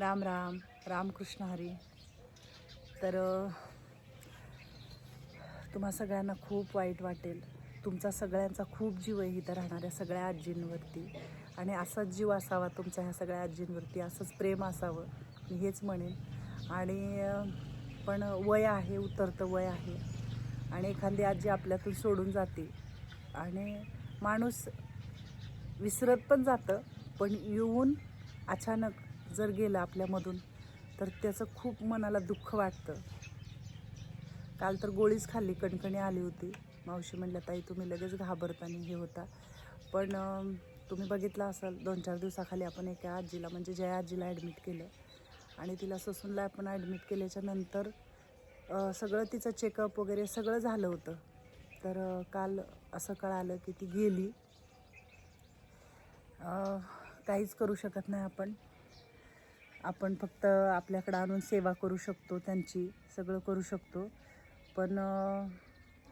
राम राम रामकृष्ण हरी. तर तुम्हा सगळ्यांना खूप वाईट वाटेल. तुमचा सगळ्यांचा खूप जीव आहे इथं राहणाऱ्या सगळ्या आजींवरती. आणि असाच जीव असावा तुमच्या ह्या सगळ्या आजींवरती असंच प्रेम असावं मी हेच म्हणेन. आणि पण वय आहे उतरतं वय आहे. आणि एखादी आजी आपल्यातून सोडून जाते. आणि माणूस विसरत पण जातं पण येऊन अचानक जर गेलं आपल्यामधून तर त्याचं खूप मनाला दुःख वाटतं. काल तर गोळीच खाल्ली कणकणी आली होती. मावशी म्हणल्या ताई तुम्ही लगेच घाबरताना हे होता. पण तुम्ही बघितलं असाल दोन चार दिवसाखाली आपण एका आजीला म्हणजे जया आजीला ॲडमिट केलं. आणि तिला ससूनला आपण ॲडमिट केल्याच्यानंतर सगळं तिचं चेकअप वगैरे सगळं झालं होतं. तर काल असं कळालं की ती गेली. काहीच करू शकत नाही आपण. आपण फक्त आपल्याकडं आणून सेवा करू शकतो त्यांची सगळं करू शकतो. पण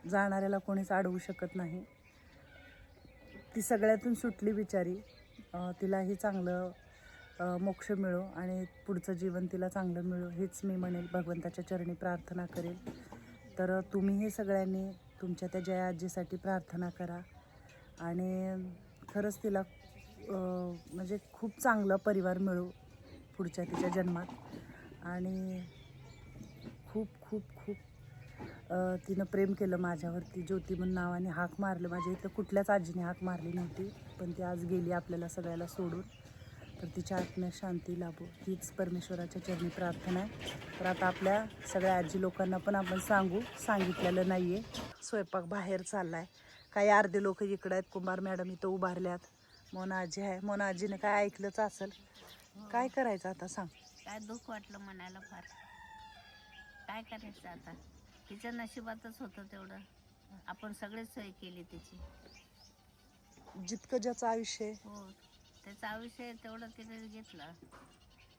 जाणाऱ्याला कोणीच अडवू शकत नाही. ती सगळ्यातून सुटली बिचारी. तिलाही चांगलं मोक्ष मिळो आणि पुढचं जीवन तिला चांगलं मिळो हेच मी म्हणेल. भगवंताच्या चरणी प्रार्थना करेल. तर तुम्हीही सगळ्यांनी तुमच्या त्या जया आजीसाठी प्रार्थना करा. आणि खरंच तिला म्हणजे खूप चांगला परिवार मिळो. पुढच्या तिच्या जन्मात. आणि खूप खूप खूप तिनं प्रेम केलं माझ्यावरती. ज्योती म्हणून नावाने हाक मारलं. माझ्या इथं कुठल्याच आजीने हाक मारली नव्हती. पण ती आज गेली आपल्याला सगळ्याला सोडून. तर तिच्या आत्म्या शांती लाभो. हीच परमेश्वराच्या चरणी प्रार्थना आहे. तर आता आपल्या सगळ्या आजी लोकांना पण आपण सांगू. सांगितलेलं नाही आहे स्वयंपाक बाहेर चालला आहे काही अर्धे लोक इकडं आहेत. कुंभार मॅडम इथं उभारल्यात. मोना आजी आहे. मोना आजीने काय ऐकलंच असेल. काय करायचं आता सांग. काय दुःख वाटलं म्हणायला फार. काय करायचं आता? तिच्या नशिबातच होतं तेवढं. आपण सगळेच सोय केली तिची. जितकं ज्याचं आयुष्य आहे. हो त्याचं आयुष्य तेवढं तिने घेतलं.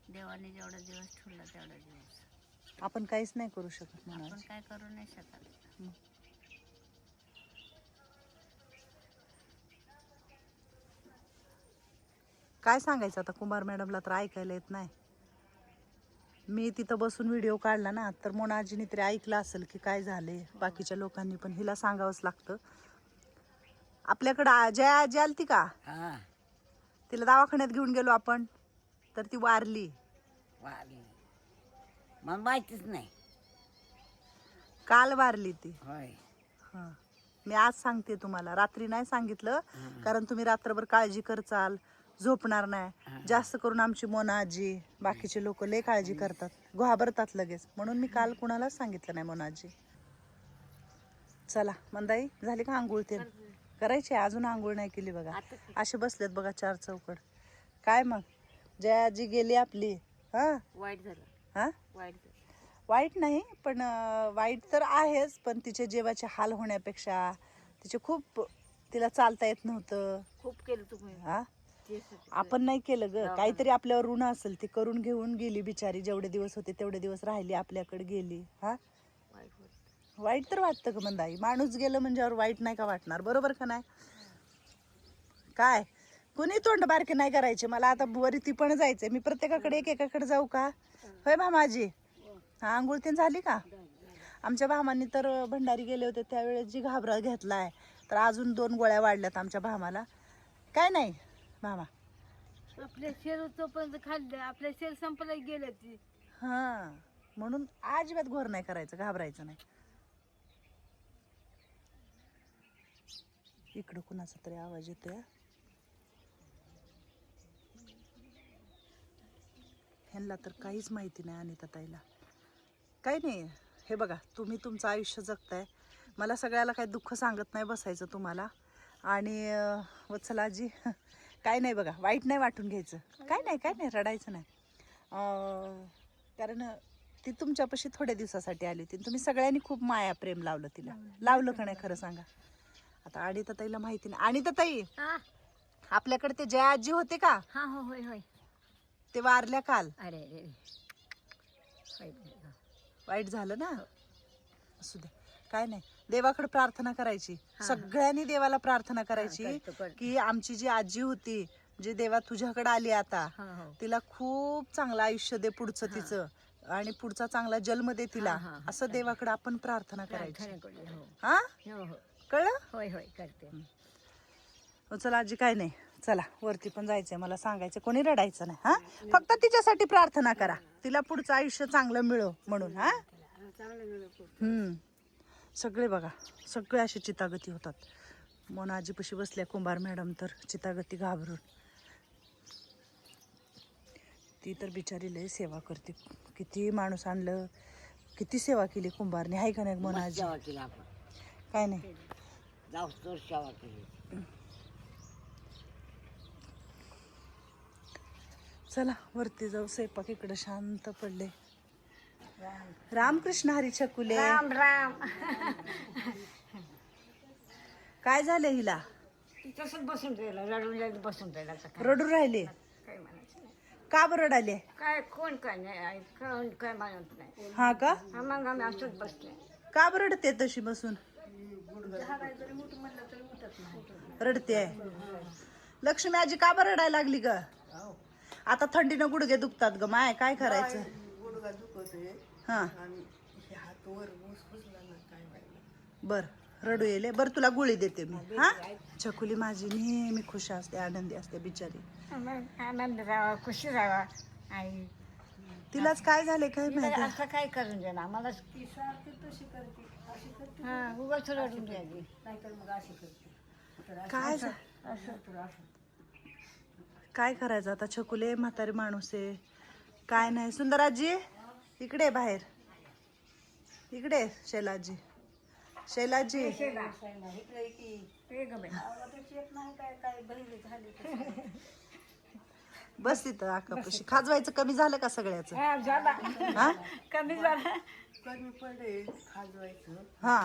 देवाने जेवढा दिवस ठेवला तेवढा दिवस. आपण काहीच नाही करू शकत आपण काय करू नाही शकत. काय सांगायचं आता? कुंभार मॅडमला तर ऐकायला येत नाही. मी तिथं बसून व्हिडिओ काढला ना तर मोना आजीने तरी ऐकलं असेल की काय झाले. बाकीच्या लोकांनी पण हिला सांगावंच लागतं. आपल्याकडं आ- जया आजी आलती का? तिला दवाखान्यात घेऊन गेलो आपण तर ती वारली. वारली. मला माहितीच नाही. काल वारली ती. हां. मी आज सांगते तुम्हाला. रात्री नाही सांगितलं कारण तुम्ही रात्रभर काळजी करचाल. झोपणार नाही. जास्त करून आमची मोना आजी बाकीचे लोक लय काळजी करतात. घाबरतात लगेच. म्हणून मी काल कुणालाच सांगितलं नाही मोना आजी. चला मंदाई झाली का आंघोळ ते करायची अजून आंघोळ नाही केली बघा. असे बसलेत बघा चार चौकड. काय मग? जया आजी गेली आपली. हा? वाईट झालं. हा? वाईट वाईट नाही पण वाईट तर आहेच पण तिचे जेवाचे हाल होण्यापेक्षा तिचे खूप तिला चालता येत नव्हतं. खूप केलं तुम्ही. हा? आपण नाही केलं ग. काहीतरी आपल्यावर ऋण असेल ती करून घेऊन गेली बिचारी जेवढे दिवस होते तेवढे दिवस राहिली आपल्याकडे गेली. हा? वाईट तर वाटतं का मंदाई माणूस गेलं म्हणजे वाईट नाही का वाटणार? बरोबर का नाही? काय? कुणी तोंड बारके नाही करायचे? मला आता वरी ती पण जायचंय. मी प्रत्येकाकडे एक एकाकडे जाऊ का? होय भामाजी हा आंघोळ ते झाली का? आमच्या भामांनी तर भंडारी गेले होते त्यावेळेस जी घाबरा घेतलाय तर अजून दोन गोळ्या वाढल्यात आमच्या भामाला. काय नाही? भामा आपल्या शेर तोपर्यंत खाल्लं आपल्या शेर संपलं गेलं ती हा म्हणून अजिबात घोर नाही करायचं घाबरायचं नाही. इकडं कुणाचा तरी आवाज येतोय. ह्यांना तर काहीच माहिती नाही अनिता ताईला. काही नाही हे बघा तुम्ही तुमचं आयुष्य जगताय. मला सगळ्याला काही दुःख सांगत नाही बसायचं तुम्हाला. आणि वत्सलाजी काय नाही बघा वाईट नाही वाटून घ्यायचं. काय नाही काय नाही रडायचं नाही. कारण ती तुमच्यापाशी थोड्या दिवसासाठी आली होती. तुम्ही सगळ्यांनी खूप माया प्रेम लावलं तिला. लावलं का नाही खरं सांगा? आता अनिता ताईला माहिती नाही. अनिता ताई हा. आपल्याकडे ते जया आजी होते का? हा हो होय होय. ते वारल्या काल. अरे अरे. वाईट झालं ना? असू दे. काय नाही. देवाकडे प्रार्थना करायची. सगळ्यांनी देवाला प्रार्थना करायची. की आमची जी आजी होती जे देवा तुझ्याकडे आली आता हा. तिला खूप चांगलं आयुष्य दे पुढचं तिचं आणि पुढचा चांगला जन्म दे तिला. असं देवाकडे आपण प्रार्थना करायची. हो. हा? हो. कळलं? होय होय करते. हो, चला आजी काय नाही. चला वरती पण जायचंय. मला सांगायचं कोणी रडायचं नाही हा? फक्त तिच्यासाठी प्रार्थना करा. तिला पुढचं आयुष्य चांगलं मिळो म्हणून हा? हम्म. सगळे बघा सगळे असे चितागती होतात. मोना आजीपाशी बसल्या कुंभार मॅडम तर चितागती घाबरून. ती तर बिचारी लय सेवा करते. किती माणूस आणलं किती सेवा केली कुंभारने आहे का नाही मोना आजी? सेवा केली आपण. काय नाही. जाऊ तर सेवा केली. चला वरती जाऊ स्वयंपाक इकडे शांत पडले. रामकृष्ण हरी छकुले. राम राम. काय झालं हिला? तसंच बसून राहिलं रडून बसून राहिलं काय. रडू राहिले? काय म्हणायचं? नाही. का बरं रडाले काय कोण काय नाही आहे, कोण काय म्हणत नाही. हा का? हा, मग आम्ही असंच बसले. का बरं रडते तशी बसून? रडते. आहे लक्ष्मी आजी का बरं रडायला लागली ग? आता थंडीनं गुडघे दुखतात ग माय काय करायचं? हा. बर रडू येले. बर तुला गोळी देते मी. हा छकुली माझी नेहमी खुश असते आनंदी असते बिचारी. मग आनंद राहावा खुशी राहावा. आई. तिलाच काय झाले काय माहिती? असं काय करून देणार? आम्हाला हा उगाच रडून द्यायची काय झा- काय करायचं आता? छकुले म्हातारी माणूस आहे. काय नाही. सुंदराजी? इकडे बाहेर. इकडे शैलाजी. शैलाजी. बस तिथं आकापाशी. खाजवायचं कमी झालं का सगळ्याचं? हा, झाला. हा? कमी झाला. हा.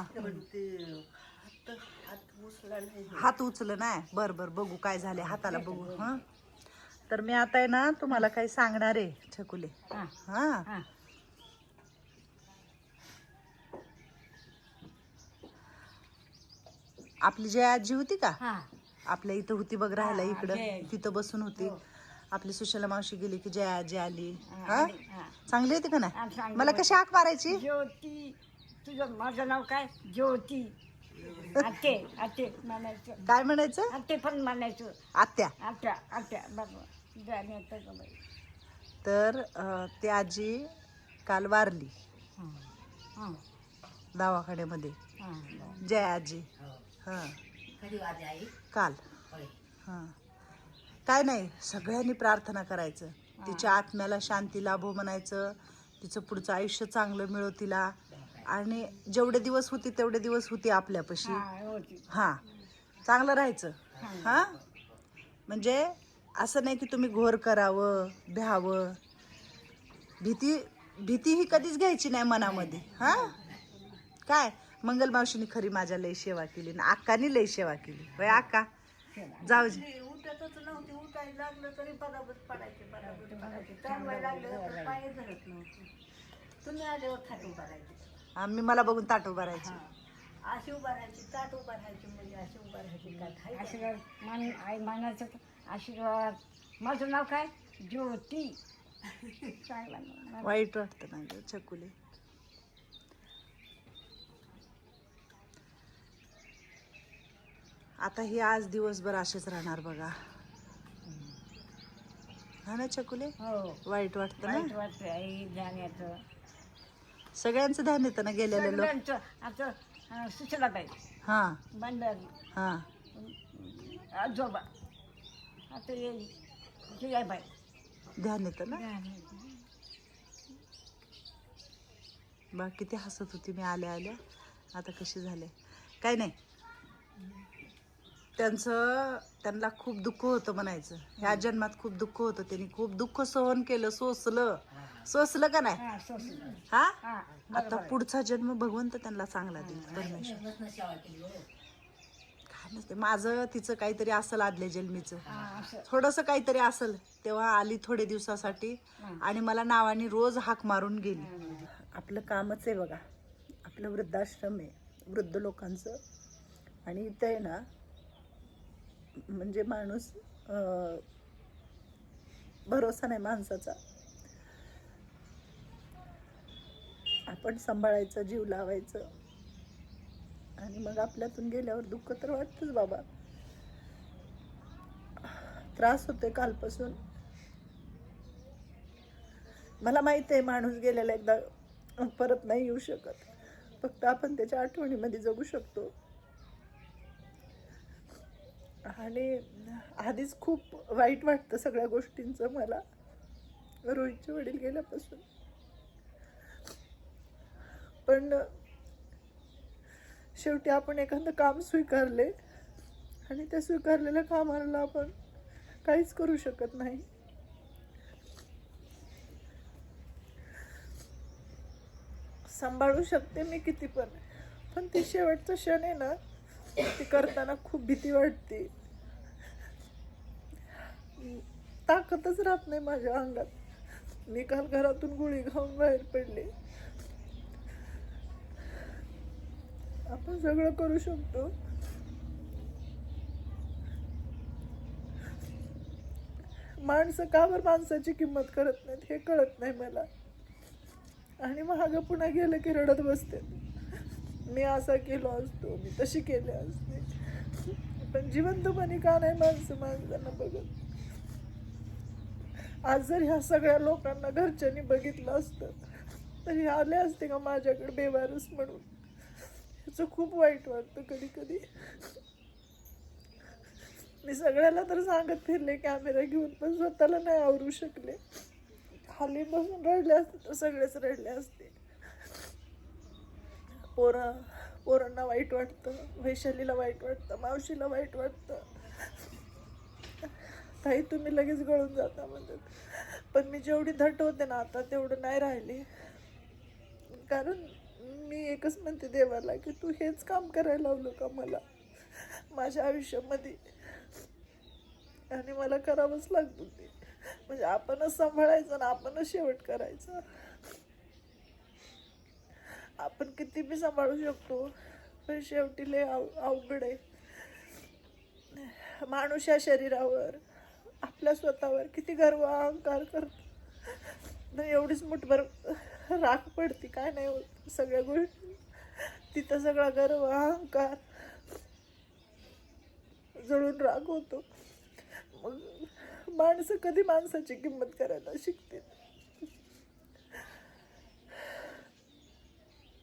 हात उचल नाही बर बर बघू काय झाले हाताला बघू हा? तर मी आता आहे ना तुम्हाला काही सांगणार आहे छकुले. हा, हा हा. आपली जय आजी होती का? हा. आपल्या इथं होती बघ राहायला हा, इकडं. तिथं बसून होती. आपली सुशला मावशी गेली की जय आजी आली. हा हा. चांगली होती का हा, नाही मला. कशी हाक मारायची? ज्योती. तुझं माझं नाव काय? ज्योती. आते आते म्हणायचं. काय म्हणायचं? आते पण म्हणायचं. आत्या. आत्या आत्या. बरोबर बाई तर अं, ती आजी काल वारली. हा, हा, दवाखान्यामध्ये. हा, बरं. जय आजी. हा. कधी वाजे आई? काल. होय. हा. काय नाही सगळ्यांनी प्रार्थना करायचं. तिच्या आत्म्याला शांती लाभो म्हणायचं. तिचं पुढचं आयुष्य चांगलं मिळो तिला. आणि जेवढे दिवस होती तेवढे दिवस होती आपल्यापाशी. हा. हा. चांगलं राहायचं. हा? म्हणजे असं नाही की तुम्ही घोर करावं भ्यावं. भीती भीती ही कधीच घ्यायची नाही मनामध्ये. हा? काय? मंगल मावशीने खरी माझ्या लई सेवा केली ना अक्कानी लई सेवा केली. होय अक्का? जाऊ दे. आम्ही मला बघून ताट उभा राहायची आशीर्वाद मान आई मानाचं आशीर्वाद. माझं नाव काय? ज्योती. चांगला नाव. वाईट वाटतं ना ग छकुले. आता हे आज दिवसभर असेच राहणार बघा. हा ना छकुले हो. वाईट वाटतं वाईट ना वाटतं आई जाण्याचं. सगळ्यांचं ध्यान येतं ना गेलेले लोक? सगळ्यांचं आता अं, हा. बंडारी हा. आजोबा. आता येईल ध्यान येतं ना? बा किती हसत होती मी आल्या आल्या. आता कशी झाले? काय नाही. त्यांचं त्यांना खूप दुःख होतं म्हणायचं. ह्या जन्मात खूप दुःख होतं त्यांनी. खूप दुःख सहन केलं सोसलं. सोसलं का नाही? हा आता पुढचा जन्म भगवंत त्यांना चांगला देईल परमेश्वर. हो. काय नसते माझं तिचं काहीतरी असेल आदल्या जन्मीचं. थोडस काहीतरी असेल. तेव्हा आली थोडे दिवसासाठी आणि मला नावाने रोज हाक मारून गेली. आपलं कामच आहे बघा. आपलं वृद्धाश्रम आहे. वृद्ध लोकांचं. आणि इथं आहे ना म्हणजे माणूस अं, भरोसा नाही माणसाचा. आपण सांभाळायचं जीव लावायचं. आणि मग आपल्यातून गेल्यावर दुःख तर वाटतंच बाबा. त्रास होतोय कालपासून. मला माहीत आहे माणूस गेलेला एकदा परत नाही येऊ शकत. फक्त आपण त्याच्या आठवणीमध्ये जगू शकतो. आणि आधीच खूप वाईट वाटतं सगळ्या गोष्टींचं मला. रोहितचे वडील गेल्यापासून. पण शेवटी आपण एखादं काम स्वीकारले आणि त्या स्वीकारलेल्या कामाला आपण काहीच करू शकत नाही. सांभाळू शकते मी किती पण पण ती शेवटचा क्षण आहे ना ती करताना खूप भीती वाटते. ताकदच राहत नाही माझ्या अंगात. मी काल घरातून गोळी खाऊन बाहेर पडले. आपण सगळं करू शकतो. माणसं का बरं माणसाची किंमत करत नाहीत हे कळत नाही मला. आणि महाग पुन्हा गेलं की रडत बसते मी असा केलो असतो मी तशी केले असते. पण जिवंतपणे का नाही माणसं माणसांना बघत? आज जर ह्या सगळ्या लोकांना घरच्यांनी बघितलं असतं तर हे आले असते का माझ्याकडे बेवारस म्हणून? ह्याचं खूप वाईट वाटतं कधी कधी मी सगळ्याला तर सांगत फिरले कॅमेरा घेऊन पण स्वतःला नाही आवरू शकले. खाली बसून रडले असते तर सगळेच रडले असते. पोरं पोरांना वाईट वाटतं वैशालीला वाईट वाटतं मावशीला वाईट वाटतं. ताई तुम्ही लगेच गळून जाता म्हणतात. पण मी जेवढी धट होते ना आता तेवढं नाही राहिली. कारण मी एकच म्हणते देवाला की तू हेच काम करायला लावलं का मला? माझ्या आयुष्यामध्ये. आणि मला करावंच लागतं ते. म्हणजे आपणच सांभाळायचं ना आपणच शेवट करायचं. आपण किती बी सांभाळू शकतो पण शेवटी लय आव अवघड आहे. माणूस या शरीरावर आपल्या स्वतःवर किती गर्व अहंकार करतो. एवढीच मुठभर राख पडती काय नाही होत. सगळ्या गोष्टी तिथं सगळा गर्व अहंकार जळून राग होतो. मग माणसं कधी माणसाची किंमत करायला शिकते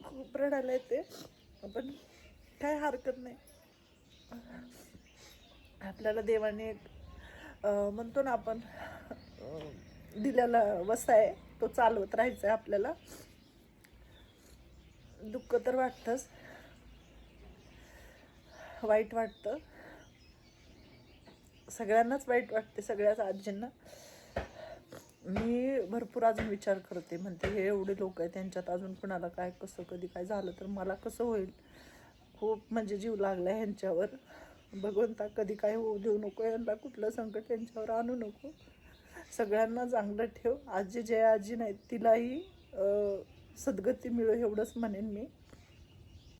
खूप रडायला येते पण काय हरकत नाही. आपल्याला देवाने एक म्हणतो ना आपण दिलेला वसा आहे तो चालवत राहायचा आहे आपल्याला. दुःख तर वाटतंच. वाईट वाटतं. सगळ्यांनाच वाईट वाटते सगळ्याच आजींना. मी भरपूर अजून विचार करते. म्हणते हे एवढे लोक आहेत त्यांच्यात अजून कुणाला काय कसं कधी काय झालं तर मला कसं होईल? खूप म्हणजे जीव लागला ह्यांच्यावर. भगवंता कधी काय होऊ देऊ नको यांना कुठलं संकट यांच्यावर आणू नको. सगळ्यांना चांगलं ठेव. आजी जे आजी नाही तिलाही सद्गती मिळो एवढंच म्हणेन मी.